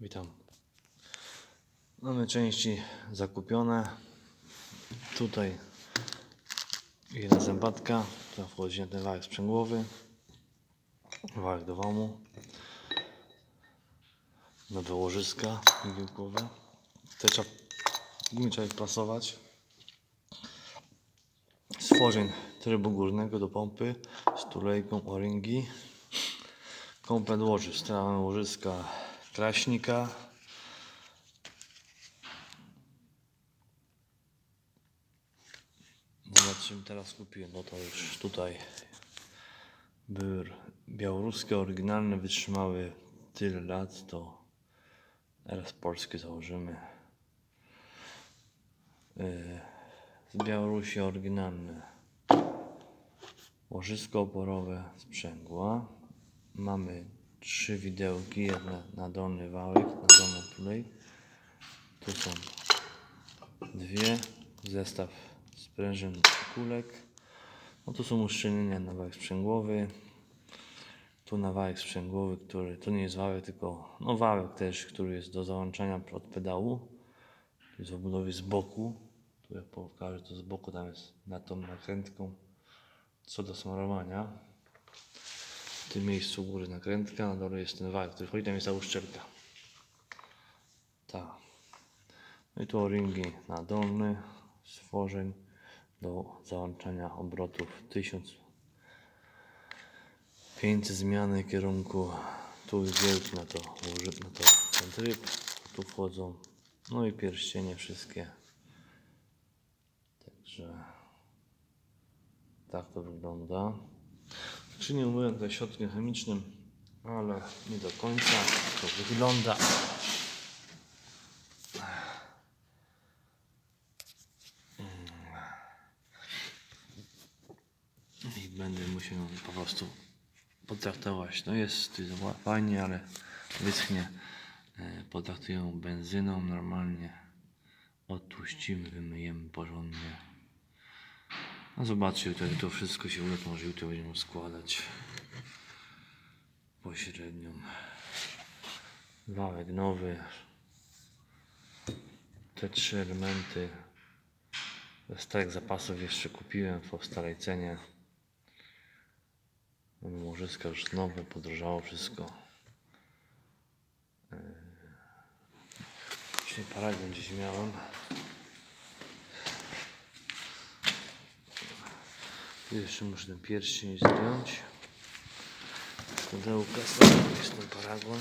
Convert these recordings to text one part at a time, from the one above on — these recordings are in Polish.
Witam. Mamy części zakupione. Tutaj jedna zębatka, która wchodzi na ten wałek sprzęgłowy. Wałek do WAMu. Nowe łożyska igiełkowe. Te trzeba, gumy trzeba ich pasować. Stworzeń trybu górnego do pompy z tulejką o-ringi. Komplet łożysk. Mamy łożyska kraśnika. Zobaczymy teraz kupiłem. No to już tutaj były białoruskie, oryginalne, wytrzymały tyle lat, to teraz polskie założymy. Yy, Z Białorusi oryginalne łożysko oporowe sprzęgła. Mamy trzy widełki, jedna na dolny wałek, na dolną tulej. Tu są dwie, zestaw sprężyn kulek. No tu są uszczelnienia na wałek sprzęgłowy. Tu na wałek sprzęgłowy, który to nie jest wałek, tylko no wałek też, który jest do załączania od pedału. Tu jest w obudowie z boku. Tu jak pokażę to z boku, tam jest na tą nakrętką co do smarowania. W tym miejscu góry nakrętka, na dole jest ten wałek, który chodzi, tam jest ta uszczelka. Tak. No i tu o-ringi na dolny stworzeń do załączania obrotów 1500 zmiany kierunku. Tu jest wielki na to, na to ten tryb. Tu wchodzą. No i pierścienie wszystkie. Także tak to wygląda. Skrzynię umyłem tutaj środkiem chemicznym, ale nie do końca to wygląda. I będę musiał po prostu potraktować. No jest fajnie, ale wyschnie. E, Potraktuję benzyną normalnie. Odtłuścimy, wymyjemy porządnie. No zobaczcie, tutaj to wszystko się to może jutro będziemy składać pośrednią. Wałek nowy. Te trzy elementy. Z starych zapasów jeszcze kupiłem po starej cenie. Łożyska już nowe, podrożało wszystko. Yy. Dzisiaj paragon gdzieś miałem. Jeszcze muszę ten pierścień zdjąć. Pudełka, jest ten paragon.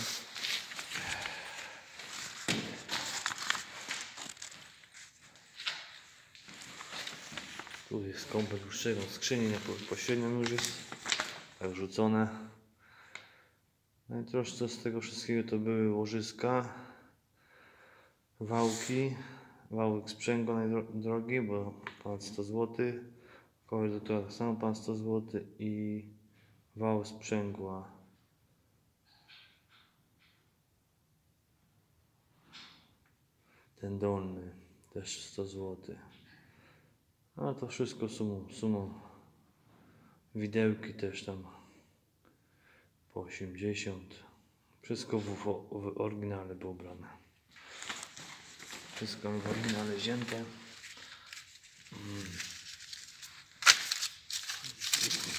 Tu jest komplet dłuższego skrzyni, na po- pośrednią już jest tak rzucone. No i troszkę z tego wszystkiego to były łożyska, wałki, wałek sprzęgła najdrogi, bo ponad 100 zł. Tak samo pan 100 zł i wał sprzęgła. Ten dolny też 100 zł. A to wszystko sumą, sumą. Widełki też tam po 80. Wszystko w, w, oryginale było brane. Wszystko w oryginale wzięte.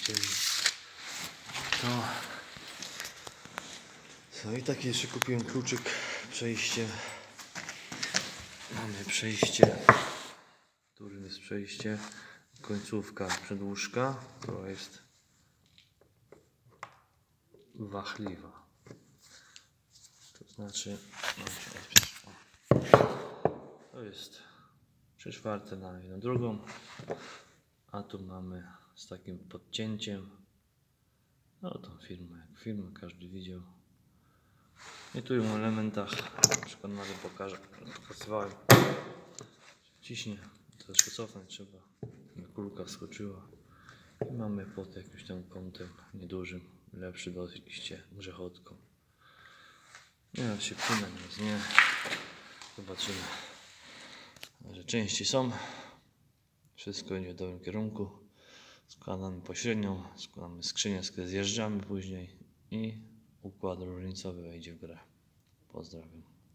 Chcieli. To. Co i taki jeszcze kupiłem kluczyk, przejście. Mamy przejście. Którym jest przejście. Końcówka przedłużka, która jest wachliwa. To znaczy, no, to jest 3 czwarte na jedną drugą. A tu mamy z takim podcięciem. No tą firmę, jak firmę każdy widział. I tu w elementach, na przykład może pokażę, pokazywałem. Ciśnie, troszkę cofnąć trzeba. Kulka wskoczyła. I mamy pod jakimś tam kątem niedużym, lepszy dosyć grzechotką. Nie się płynę, więc nie. Zobaczymy. Że części są. Wszystko idzie w dobrym kierunku. Składamy pośrednią, składamy skrzynię, zjeżdżamy później i układ różnicowy wejdzie w grę. Pozdrawiam.